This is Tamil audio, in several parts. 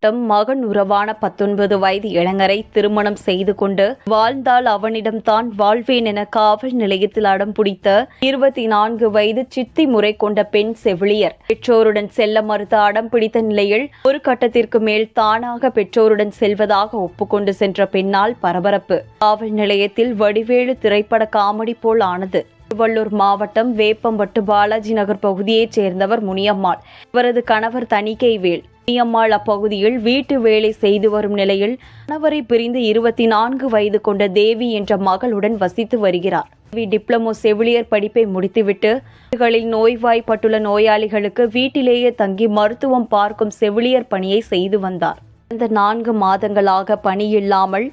மாவட்டம் மகன் உறவான பத்தொன்பது வயது இளைஞரை திருமணம் செய்து கொண்டு வாழ்ந்தால் அவனிடம்தான் வாழ்வேன் என காவல் நிலையத்தில் அடம் பிடித்த இருபத்தி நான்கு வயது சித்தி முறை கொண்ட பெண் செவிலியர். பெற்றோருடன் செல்ல மறுத்து அடம் பிடித்த நிலையில் ஒரு கட்டத்திற்கு மேல் தானாக பெற்றோருடன் செல்வதாக ஒப்புக்கொண்டு சென்ற பெண்ணால் பரபரப்பு. காவல் நிலையத்தில் வடிவேலு திரைப்பட காமெடி போல் ஆனது. திருவள்ளூர் மாவட்டம் வேப்பம்பட்டு பாலாஜி நகர் பகுதியைச் சேர்ந்தவர் முனியம்மாள். இவரது கணவர் தணிக்கை வேல் முனியம்மாள் அப்பகுதியில் வீட்டு வேலை செய்து வரும் நிலையில் கணவரை பிரிந்து இருபத்தி நான்கு வயது கொண்ட தேவி என்ற மகளுடன் வசித்து வருகிறார். தேவி டிப்ளமோ செவிலியர் படிப்பை முடித்துவிட்டு வீடுகளில் நோய்வாய்ப்பட்டுள்ள நோயாளிகளுக்கு வீட்டிலேயே தங்கி மருத்துவம் பார்க்கும் செவிலியர் பணியை செய்து வந்தார். கடந்த நான்கு மாதங்களாக பணியில்லாமல்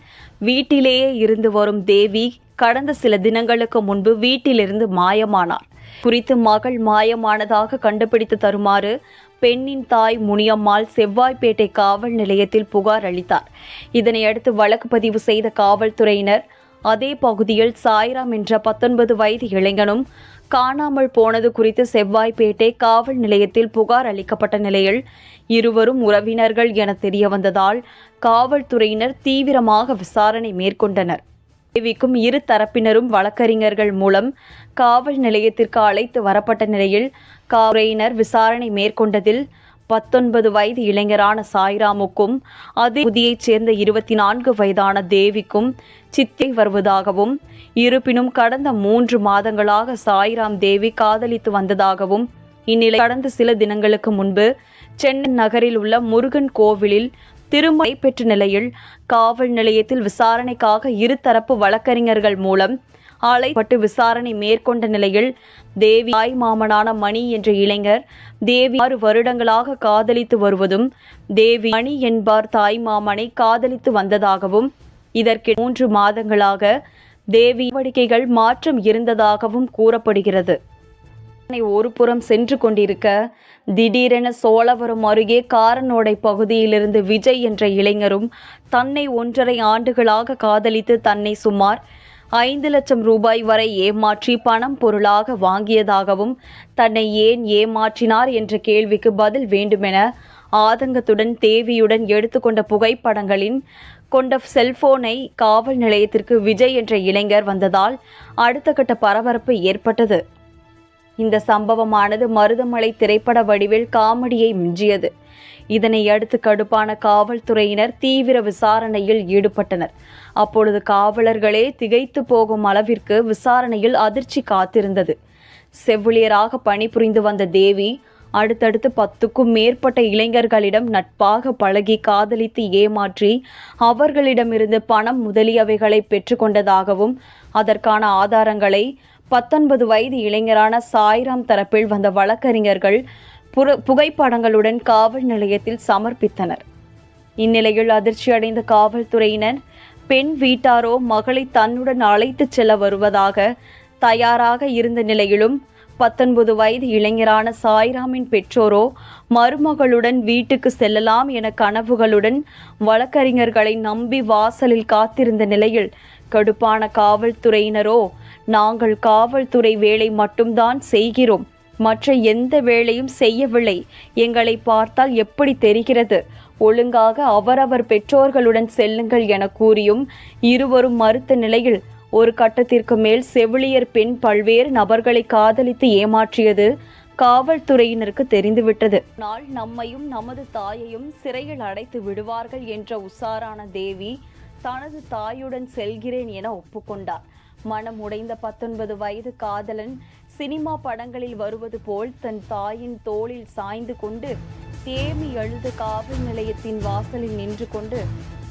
வீட்டிலேயே இருந்து வரும் தேவி கடந்த சில தினங்களுக்கு முன்பு வீட்டிலிருந்து மாயமானார். குறித்து மகள் மாயமானதாக கண்டுபிடித்து தருமாறு பெண்ணின் தாய் முனியம்மாள் செவ்வாய்ப்பேட்டை காவல் நிலையத்தில் புகார் அளித்தார். இதனையடுத்து வழக்கு பதிவு செய்த காவல்துறையினர் அதே பகுதியில் சாய்ராம் என்ற பத்தொன்பது வயது இளைஞனும் காணாமல் போனது குறித்து செவ்வாய்ப்பேட்டை காவல் நிலையத்தில் புகார் அளிக்கப்பட்ட நிலையில் இருவரும் உறவினர்கள் என தெரியவந்ததால் காவல்துறையினர் தீவிரமாக விசாரணை மேற்கொண்டனர். தேவிக்கும் இரு தரப்பினரும் வழக்கறிஞர்கள் மூலம் காவல் நிலையத்திற்கு அழைத்து வரப்பட்ட நிலையில் காவலையினர் விசாரணை மேற்கொண்டதில் பத்தொன்பது வயது இளைஞரான சாய்ராமுக்கும் அதே புதியைச் சேர்ந்த இருபத்தி நான்கு வயதான தேவிக்கும் சித்தை வருவதாகவும் இருப்பினும் கடந்த மூன்று மாதங்களாக சாய்ராம் தேவி காதலித்து வந்ததாகவும் இந்நிலை கடந்த சில தினங்களுக்கு முன்பு சென்னை நகரில் உள்ள முருகன் கோவிலில் திருமணம் பெற்ற நிலையில் காவல் நிலையத்தில் விசாரணைக்காக இருதரப்பு வழக்கறிஞர்கள் மூலம் அழைப்பட்டு விசாரணை மேற்கொண்ட நிலையில் தேவி தாய் மாமனான மணி என்ற இளைஞர் தேவி ஆறு வருடங்களாக காதலித்து வருவதும் தேவி மணி என்பார் தாய் மாமனை காதலித்து வந்ததாகவும் இதற்கு மூன்று மாதங்களாக தேவி நடவடிக்கைகள் மாற்றம் இருந்ததாகவும் கூறப்படுகிறது. ஒரு புறம் சென்று கொண்டிருக்க திடீரென சோழவரம் அருகே காரனோடை பகுதியிலிருந்து விஜய் என்ற இளைஞரும் தன்னை ஒன்றரை ஆண்டுகளாக காதலித்து தன்னை சுமார் ஐந்து லட்சம் ரூபாய் வரை ஏமாற்றி பணம் பொருளாக வாங்கியதாகவும் தன்னை ஏன் ஏமாற்றினார் என்ற கேள்விக்கு பதில் வேண்டுமென ஆதங்கத்துடன் தேவியுடன் எடுத்துக்கொண்ட புகைப்படங்களின் கொண்ட செல்போனை காவல் நிலையத்திற்கு விஜய் என்ற இளைஞர் வந்ததால் அடுத்த கட்ட பரபரப்பு ஏற்பட்டது. இந்த சம்பவமானது மருதமலை திரைப்பட வடிவில் காமெடியை மிஞ்சியது. இதனை அடுத்து கடுப்பான காவல்துறையினர் தீவிர விசாரணையில் ஈடுபட்டனர். அப்பொழுது காவலர்களே திகைத்து போகும் அளவிற்கு விசாரணையில் அதிர்ச்சி காத்திருந்தது. செவிலியராக பணிபுரிந்து வந்த தேவி அடுத்தடுத்து பத்துக்கும் மேற்பட்ட இளைஞர்களிடம் நட்பாக பழகி காதலித்து ஏமாற்றி அவர்களிடமிருந்து பணம் முதலியவைகளை பெற்றுக்கொண்டதாகவும் அதற்கான ஆதாரங்களை பத்தொன்பது வயது இளைஞரான சாய்ராம் தரப்பில் வந்த வழக்கறிஞர்கள் புகைப்படங்களுடன் காவல் நிலையத்தில் சமர்ப்பித்தனர். இந்நிலையில் அதிர்ச்சியடைந்த காவல்துறையினர் பெண் வீட்டாரோ மகளை தன்னுடன் அழைத்துச் செல்ல வருவதாக தயாராக இருந்த நிலையிலும் பத்தொன்பது வயது இளைஞரான சாய்ராமின் பெற்றோரோ மருமகளுடன் வீட்டுக்கு செல்லலாம் என கனவுகளுடன் வழக்கறிஞர்களை நம்பி வாசலில் காத்திருந்த நிலையில் கடுப்பான காவல்துறையினரோ நாங்கள் காவல்துறை வேலை மட்டும்தான் செய்கிறோம். மற்ற எந்த வேலையும் செய்யவில்லை. எங்களை பார்த்தால் எப்படி தெரிகிறது? ஒழுங்காக அவரவர் பெற்றோர்களுடன் செல்லுங்கள் என கூறியும் இருவரும் மறுத்த நிலையில் ஒரு கட்டத்திற்கு மேல் செவிலியர் பெண் பல்வேறு நபர்களை காதலித்து ஏமாற்றியது காவல்துறையினருக்கு தெரிந்துவிட்டது. நாள் நம்மையும் நமது தாயையும் சிறையில் அடைத்து விடுவார்கள் என்ற உஷாரான தேவி தனது தாயுடன் செல்கிறேன் என ஒப்புக்கொண்டார். மனம் உடைந்த பத்தொன்பது வயது காதலன் சினிமா படங்களில் வருவது போல் தன் தாயின் தோளில் சாய்ந்து கொண்டு தேமி எழுது காவல் நிலையத்தின் வாசலில் நின்று கொண்டு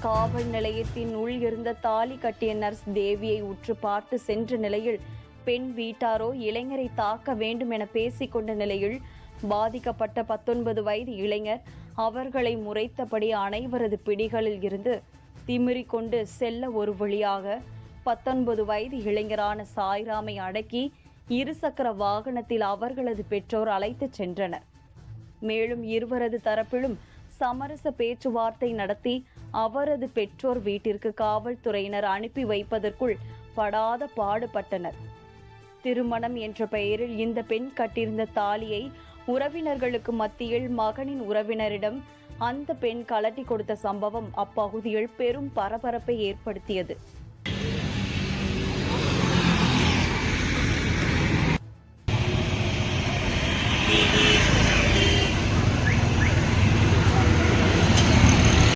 காவல் நிலையத்தின் உள் இருந்த தாலி கட்டிய நர்ஸ் தேவியை உற்று பார்த்து சென்ற நிலையில் பெண் வீட்டாரோ இளைஞரை தாக்க வேண்டும் என பேசிக்கொண்ட நிலையில் பாதிக்கப்பட்ட பத்தொன்பது வயது இளைஞர் அவர்களை முறைத்தபடி அனைவரது பிடிகளில் இருந்து திமிரிக்கொண்டு செல்ல ஒரு வழியாக பத்தொன்பது வயது இளைஞரான சாய்ராமை அடக்கி இருசக்கர வாகனத்தில் அவர்களது பெற்றோர் அழைத்துச் சென்றனர். மேலும் இருவரது தரப்பிலும் சமரச பேச்சுவார்த்தை நடத்தி அவரது பெற்றோர் வீட்டிற்கு காவல்துறையினர் அனுப்பி வைப்பதற்குள் படாத பாடுபட்டனர். திருமணம் என்ற பெயரில் இந்த பெண் கட்டியிருந்த தாலியை உறவினர்களுக்கு மத்தியில் மகனின் உறவினரிடம் அந்த பெண் கலட்டி கொடுத்த சம்பவம் அப்பகுதியில் பெரும் பரபரப்பை ஏற்படுத்தியது.